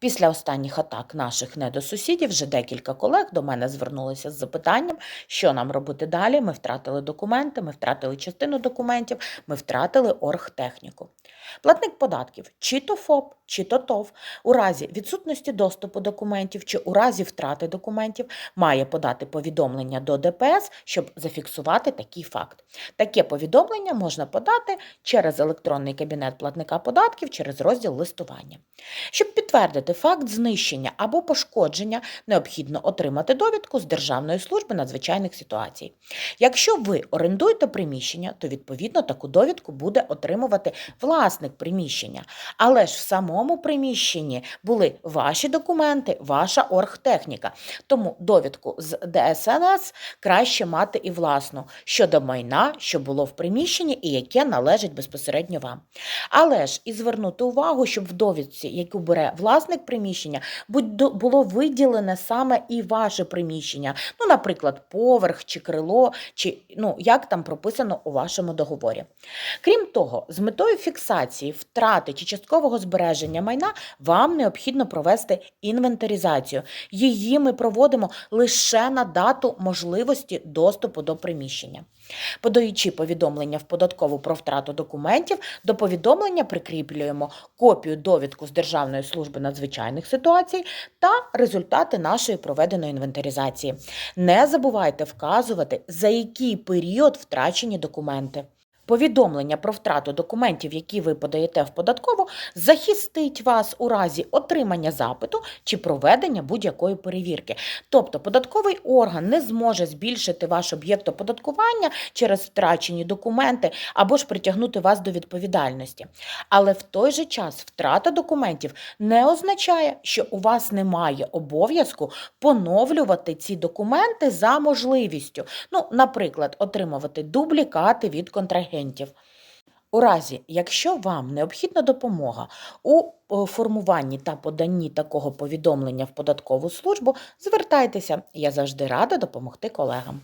Після останніх атак наших недосусідів вже декілька колег до мене звернулися з запитанням, що нам робити далі. Ми втратили документи, ми втратили частину документів, ми втратили оргтехніку. Платник податків, чи то ФОП, чи то ТОВ, у разі відсутності доступу документів чи у разі втрати документів має подати повідомлення до ДПС, щоб зафіксувати такий факт. Таке повідомлення можна подати через електронний кабінет платника податків через розділ листування. Щоб підтвердити факт знищення або пошкодження, необхідно отримати довідку з Державної служби надзвичайних ситуацій. Якщо ви орендуєте приміщення, то відповідно таку довідку буде отримувати власник приміщення. Але ж в самому приміщенні були ваші документи, ваша оргтехніка. Тому довідку з ДСНС краще мати і власну щодо майна, що було в приміщенні і яке належить безпосередньо вам. Але ж і звернути увагу, щоб в довідці, яку бере власник приміщення, було виділене саме і ваше приміщення. Ну, наприклад, поверх чи крило, чи ну, як там прописано у вашому договорі. Крім того, з метою фіксації втрати чи часткового збереження майна вам необхідно провести інвентаризацію. Її ми проводимо лише на дату можливості доступу до приміщення. Подаючи повідомлення в податкову про втрату документів, до повідомлення прикріплюємо копію довідку з Державної служби надзвичайних ситуацій та результати нашої проведеної інвентаризації. Не забувайте вказувати, за який період втрачені документи. Повідомлення про втрату документів, які ви подаєте в податкову, захистить вас у разі отримання запиту чи проведення будь-якої перевірки. Тобто податковий орган не зможе збільшити ваш об'єкт оподаткування через втрачені документи або ж притягнути вас до відповідальності. Але в той же час втрата документів не означає, що у вас немає обов'язку поновлювати ці документи за можливістю. Ну, наприклад, отримувати дублікати від контрагентів. У разі, якщо вам необхідна допомога у е, формуванні та поданні такого повідомлення в податкову службу, звертайтеся, я завжди рада допомогти колегам.